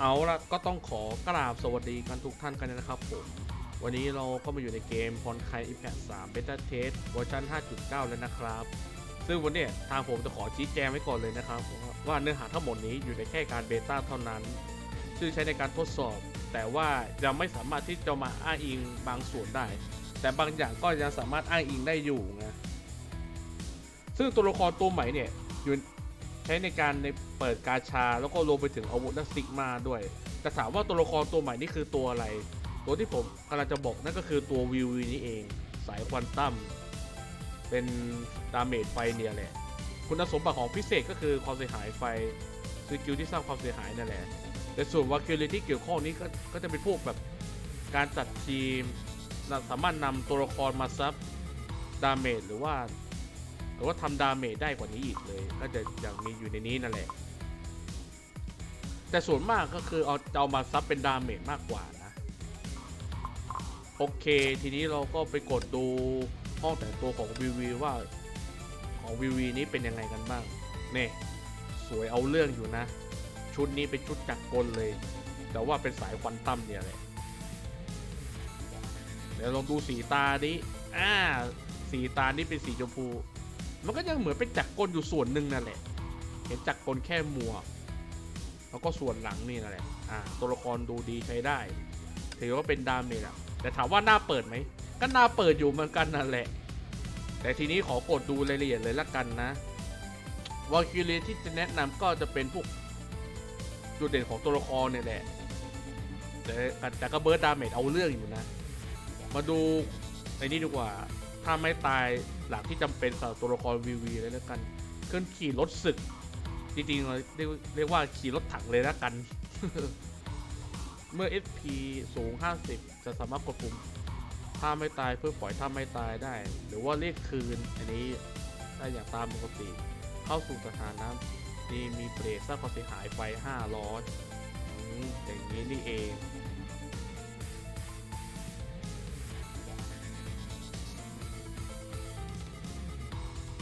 เอาละก็ต้องขอกราบสวัสดีกันทุกท่านกันนะครับผม วันนี้เราก็มาอยู่ในเกมพรคายอิมแพค3 Beta Test เวอร์ชัน5.9 แล้วนะครับ ซึ่งวันนี้ทางผมจะขอชี้แจงไว้ก่อนเลยนะครับ ว่าเนื้อหาทั้งหมดนี้อยู่ในแค่การเบต้าเท่านั้น ซึ่งใช้ในการทดสอบ แต่ว่ายังไม่สามารถที่จะมาอ้างอิงบางส่วนได้ แต่บางอย่างก็ยังสามารถอ้างอิงได้อยู่นะซึ่งตัวละครตัวใหม่เนี่ยอยู่ ช้ในการในเปิดกาชา แล้วก็รวมไปถึงอาวุธและซิกมาด้วย แต่ถามว่าตัวละครตัวใหม่นี่คือตัวอะไร ตัวที่ผมกำลังจะบอกนั่นก็คือตัววิววีนี่เอง สายควอนตัมเป็นดาเมจไฟเนี่ยแหละ คุณสมบัติของพิเศษก็คือความเสียหายไฟสกิลที่สร้างความเสียหายนั่นแหละ แต่ส่วนวาคิลเลที่เกี่ยวข้องนี้ก็ก็จะเป็นพวกแบบการจัดทีมสามารถนำตัวละครมาซับดาเมจหรือว่า หรือว่าทำดาเมจได้กว่านี้อีกเลย ก็จะอย่างมีอยู่ในนี้นั่นแหละ แต่ส่วนมากก็คือเอาเอามาซับเป็นดาเมจมากกว่านะโอเค ทีนี้เราก็ไปกดดูห้องแต่งตัวของวิวีว่าของวิวีนี้เป็นยังไงกันบ้างเนี่ยสวยเอาเรื่องอยู่นะ ชุดนี้เป็นชุดจักรกลเลย แต่ว่าเป็นสายควันตั้มเนี่ยแหละเดี๋ยวลองดูสีตาดิอ่า สีตานี่เป็นสีชมพู มันก็ยังเหมือนเป็นจักรกลอยู่ส่วนหนึ่งนั่นแหละ เห็นจักรกลแค่หมัวกแล้วก็ส่วนหลังนี่นั่นแหละ อ่า ตัวละครดูดีใช้ได้ ถือว่าเป็นดาเมจอะแต่ถามว่าหน้าเปิดไหม ก็หน้าเปิดอยู่เหมือนกันนั่นแหละ แต่ทีนี้ขอกดดูรายละเอียดเลยละกันนะวอลคิวเลที่จะแนะนำก็จะเป็นพวกจุดเด่นของตัวละครเนี่ยแหละ แต่แต่ก็เบิร์ดดาเมจเอาเรื่องอยู่นะ มาดูไอ้นี่ดีกว่า ถ้าไม่ตาย หลักที่จำเป็นสำหรับตัวละครวีวีเลยแล้วกันเคลื่อนขี่รถศึก จริงๆเราเรียกเรียกว่าขี่รถถังเลยแล้วกัน เมื่อ SP สูง 50 จะสามารถกดปุ่มถ้าไม่ตายเพื่อปล่อยถ้าไม่ตายได้ หรือว่าเรียกคืนอันนี้ได้อย่างตามปกติ เข้าสู่สถานะนี่มีเบรกสร้างความเสียหายไฟ500อืมอย่างนี้นี่เอง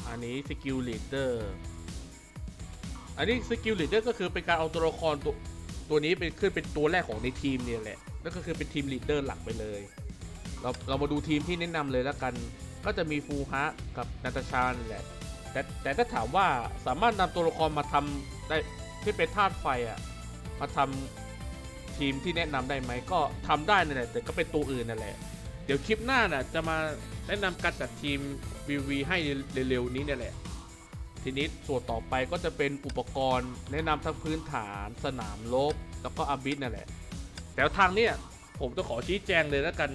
อันนี้สกิลลีดเดอร์อันนี้สกิลลีดเดอร์ก็คือเป็นการเอาตัวละครตัวตัวนี้เป็นขึ้นเป็นตัวแรกของในทีมเนี่ยแหละนั่นก็คือเป็นทีมลีดเดอร์หลักไปเลย เราเรามาดูทีมที่แนะนำเลยแล้วกัน ก็จะมีฟูฮะกับนาตาชานี่แหละ แต่แต่ถ้าถามว่าสามารถนำตัวละครมาทำได้ที่เป็นธาตุไฟอะมาทำทีมที่แนะนำได้ไหมก็ทำได้นั่นแหละแต่ก็เป็นตัวอื่นนั่นแหละ เดี๋ยวคลิปหน้าน่ะจะมาแนะนำการจัดทีม VV ให้เร็วๆนี้เนี่ยแหละ ทีนี้ส่วนต่อไปก็จะเป็นอุปกรณ์แนะนำทั้งพื้นฐานสนามรบแล้วก็อาบิสนั่นแหละ แต่ทางเนี้ยผมจะขอชี้แจงเลยแล้วกัน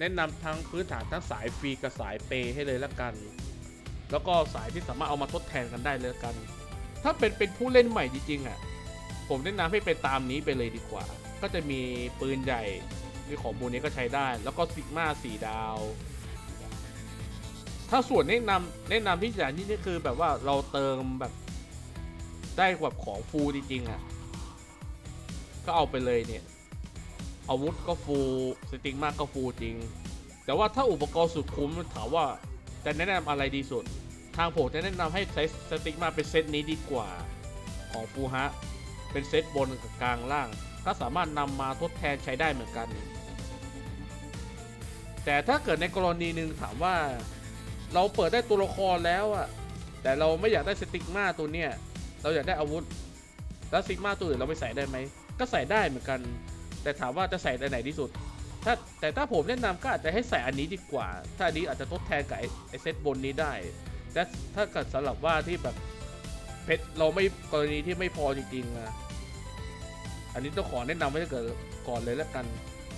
แนะนำทั้งพื้นฐานทั้งสายฟรีกับสายเปย์ให้เลยแล้วกัน แล้วก็สายที่สามารถเอามาทดแทนกันได้เลยละกัน ถ้าเป็นเป็นผู้เล่นใหม่จริงๆอะผมแนะนำให้เป็นตามนี้ไปเลยดีกว่า ก็จะมีปืนใหญ่ มีของบูนี้ก็ใช้ได้ แล้วก็ซิกมาสี่ดาว ถ้าส่วนแนะนำแนะนำที่อย่างนี้นี่คือแบบว่าเราเติมแบบได้แบบของฟูจริงๆอะ ก็เอาไปเลยเนี่ย อาวุธก็ฟูสติกมากก็ฟูจริง แต่ว่าถ้าอุปกรณ์สุดคุ้มถามว่าจะแนะนำอะไรดีสุด ทางผมจะแนะนำให้ใช้สติกมาเป็นเซตนี้ดีกว่าของฟูฮะ เป็นเซตบนกับกลางล่าง ก็สามารถนำมาทดแทนใช้ได้เหมือนกัน แต่ถ้าเกิดในกรณีหนึ่งถามว่าเราเปิดได้ตัวละครแล้วอะแต่เราไม่อยากได้สติกมาตัวเนี้ยเราอยากได้อาวุธแล้วสติกมาตัวอื่นเราไปใส่ได้ไหมก็ใส่ได้เหมือนกัน แต่ถามว่าจะใส่ในไหนที่สุด ถ้าแต่ถ้าผมแนะนำก็อาจจะให้ใส่อันนี้ดีกว่า ถ้าอันนี้อาจจะทดแทนกับไอเซตบนนี้ได้แต่ถ้าเกิดสำหรับว่าที่แบบเพชรเราไม่กรณีที่ไม่พอจริงๆอะอันนี้ต้องขอแนะนำไว้ถ้าเกิดก่อนเลยแล้วกัน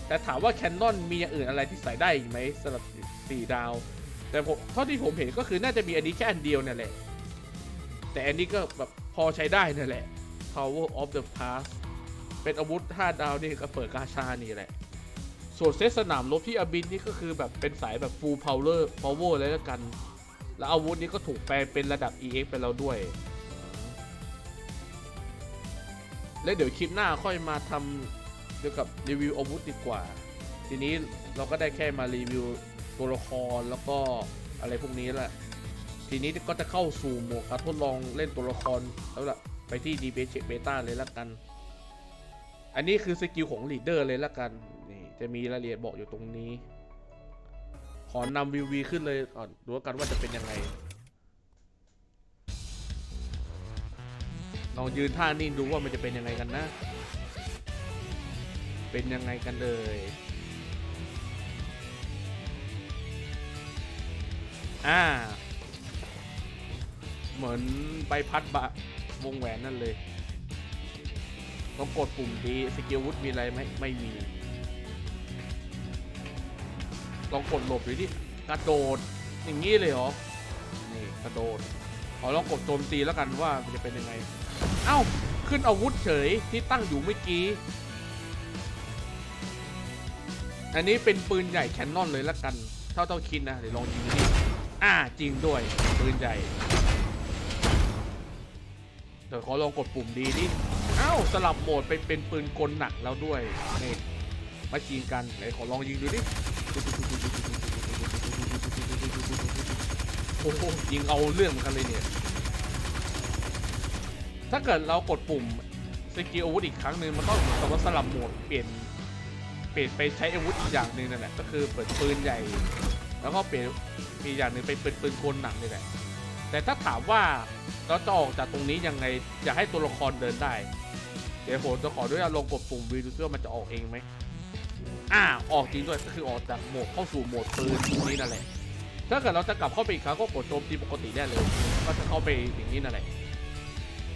แต่ถามว่าแคนนอนมีอย่างอื่นอะไรที่ใส่ได้อีกไหมสำหรับสี่ดาว แต่ผมเท่าที่ผมเห็นก็คือน่าจะมีอันนี้แค่อันเดียวนั่นแหละ แต่อันนี้ก็แบบพอใช้ได้นั่นแหละ Power of the Past เป็นอาวุธ5ดาวนี่ก็เปิดกาชานี่แหละ ส่วนเซตสนามรบที่อบินนี่ก็คือแบบเป็นสายแบบ full power power เลยแล้วกัน แล้วอาวุธนี้ก็ถูกแปลเป็นระดับ EX ไปแล้วด้วย แล้วเดี๋ยวคลิปหน้าค่อยมาทำ เกี่ยวกับรีวิวอาวุธดีกว่า ทีนี้เราก็ได้แค่มารีวิวตัวละครแล้วก็อะไรพวกนี้แหละ ทีนี้ก็จะเข้าสู่โหมดการทดลองเล่นตัวละครแล้วล่ะไปที่ d b เช็คเบต้าเลยละกัน อันนี้คือสกิลของลีดเดอร์เลยละกันนี่จะมีรายละเอียดบอกอยู่ตรงนี้ ขอนำวิววีขึ้นเลยก่อนดูกันว่าจะเป็นยังไงลองยืนท่านิ่งดูว่ามันจะเป็นยังไงกันนะ เป็นยังไงกันเลยอ่า เหมือนใบพัดบะวงแหวนนั่นเลยต้องกดปุ่มดีสกิลวุธมีอะไรไหมไม่มี ลองกดหลบดูดิกระโดดอย่างนี้เลยเหรอ นี่กระโดดเอาลองกดโจมตีแล้วกันว่ามันจะเป็นยังไง เอ้า ขึ้นอาวุธเฉยที่ตั้งอยู่เมื่อกี้ อันนี้เป็นปืนใหญ่แคนนอนเลยละกัน เท่าเท่าคิดนะ เดี๋ยวลองยิงดิอ่าจริงด้วย ปืนใหญ่ เดี๋ยวขอลองกดปุ่มดีดิเอ้าสลับโหมดไปเป็นปืนกลหนักแล้วด้วยนี่มายิงกันไหนขอลองยิงดูดิโอ้โหยิงเอาเรื่องเหมือนกันเลยเนี่ย ถ้าเกิดเรากดปุ่มสกิลอาวุธอีกครั้งหนึ่งมันก็เหมือนกับว่าสลับโหมดเปลี่ยน ลี่ยนไปใช้อาวุธอีกอย่างหนึ่งนั่นแหละก็คือเปิดปืนใหญ่ แล้วก็เปลี่ยนอีกอย่างหนึ่งไปเป็นปืนกลหนักนี่แหละแต่ถ้าถามว่าเราจะออกจากตรงนี้ยังไงอยากให้ตัวละครเดินได้ เดี๋ยวผมจะขอด้วยลงกดปุ่มวีดูซิว่ามันจะออกเองไหมอ่าออกจริงด้วยก็คือออกจากโหมดเข้าสู่โหมดปืนตรงนี้นั่นแหละ ถ้าเกิดเราจะกลับเข้าไปอีกครั้งก็กดโจมตีปกติได้เลย ก็จะเข้าไปอย่างนี้นั่นแหละ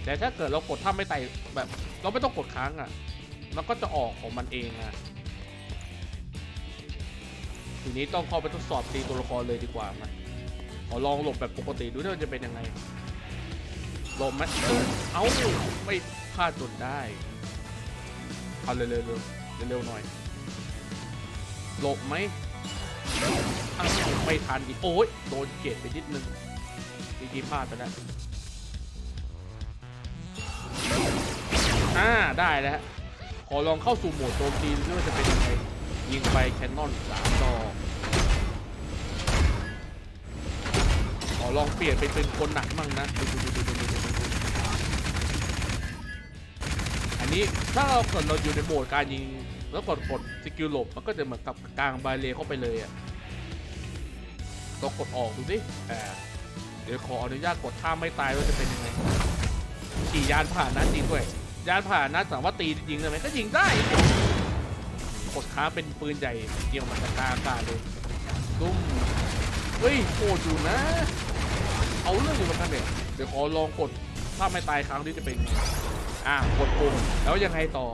แต่ถ้าเกิดเรากดท่าไม่ไต่แบบ เราไม่ต้องกดค้างอะ มันก็จะออกของมันเองอะ ทีนี้ต้องเข้าไปทดสอบตีตัวละครเลยดีกว่ามาขอลองหลบแบบปกติดูว่าจะเป็นยังไงหลบไหมเอ้าไม่พลาดจนได้เอาเร็วๆเร็วๆเร็วหน่อยหลบไหมอ้าวไม่ทันอีกโอ้ยโดนเกตไปนิดนึงทีทีพลาดไปแล้วอ่าได้แล้วขอลองเข้าสู่โหมดโจมตีดูว่าจะเป็นยังไง ยิงไปแคนนอนสามดอกขอลองเปลี่ยนไปเป็นคนหนักมั่งนะอันนี้ถ้าเรากดเราอยู่ในโหมดการยิงแล้วกดกดสกิลหลบมันก็จะเหมือนกับกลางบาเลเข้าไปเลยอะลองกดออกดูสิเดี๋ยวขออนุญาตกดท่าไม่ตายว่าจะเป็นยังไงขี่ยานผ่านนะจริงด้วยยานผ่านนะสามารถตียิงได้ไหมก็ยิงได้ กดค้าเป็นปืนใหญ่เกี่ยวมาจากกลางอากาศเลยตุ้มเฮ้ยโหดอยู่นะ เอาเรื่องอยู่เหมือนกันเนี่ยเดี๋ยวขอลองกดถ้าไม่ตายครั้งนี้จะเป็นอ่ากดปุ่มแล้วยังไงต่อ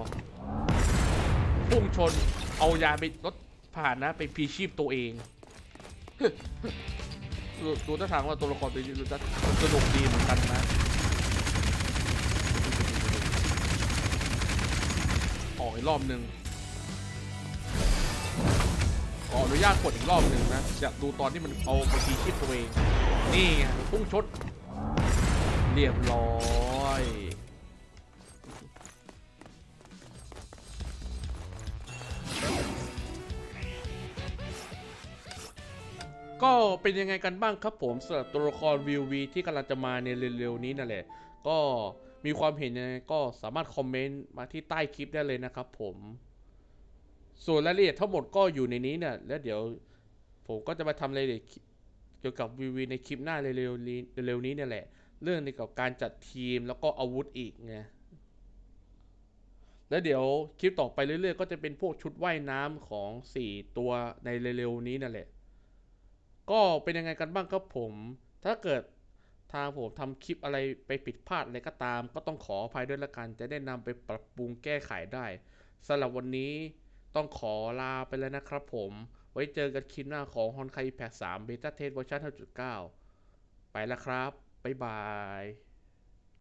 พุ่งชนเอายาไปรถผ่านนะไปพีชีพตัวเองดูดูท่าทางว่าตัวละครตัวนี้ดูจะสนุกดีเหมือนกันนะออกอีกรอบหนึ่ง ขออนุญาตกดอีกรอบหนึ่งนะอยากดูตอนที่มันเอาไปพีชีพตัวเองนี่ไงพุ่งชด เรียบร้อยก็เป็นยังไงกันบ้างครับผมสำหรับตัวละครวิววีที่กำลังจะมาในเร็วๆนี้นั่นแหละ ก็มีความเห็นยังไงก็สามารถคอมเมนต์มาที่ใต้คลิปได้เลยนะครับผม ส่วนรายละเอียดทั้งหมดก็อยู่ในนี้เนี่ย แล้วเดี๋ยวผมก็จะมาทำรายละเอียดเกี่ยวกับวิววีในคลิปหน้าเร็วๆนี้เร็วๆนี้เนี่ยแหละ เรื่องเกี่ยวกับการจัดทีมแล้วก็อาวุธอีกไงแล้วเดี๋ยวคลิปต่อไปเรื่อยๆ ก็จะเป็นพวกชุดว่ายน้ำของ 4 ตัวในเร็วๆนี้นั่นแหละ ก็เป็นยังไงกันบ้างครับผม ถ้าเกิดทางผมทำคลิปอะไรไปผิดพลาดอะไรก็ตาม ก็ต้องขออภัยด้วยละกัน จะได้นำไปปรับปรุงแก้ไขได้สำหรับวันนี้ ต้องขอลาไปแล้วนะครับผม ไว้เจอกันคลิปหน้าของ Honkai Impact 3 Beta Test Version 5.9 ไปแล้วครับ บ๊ายบาย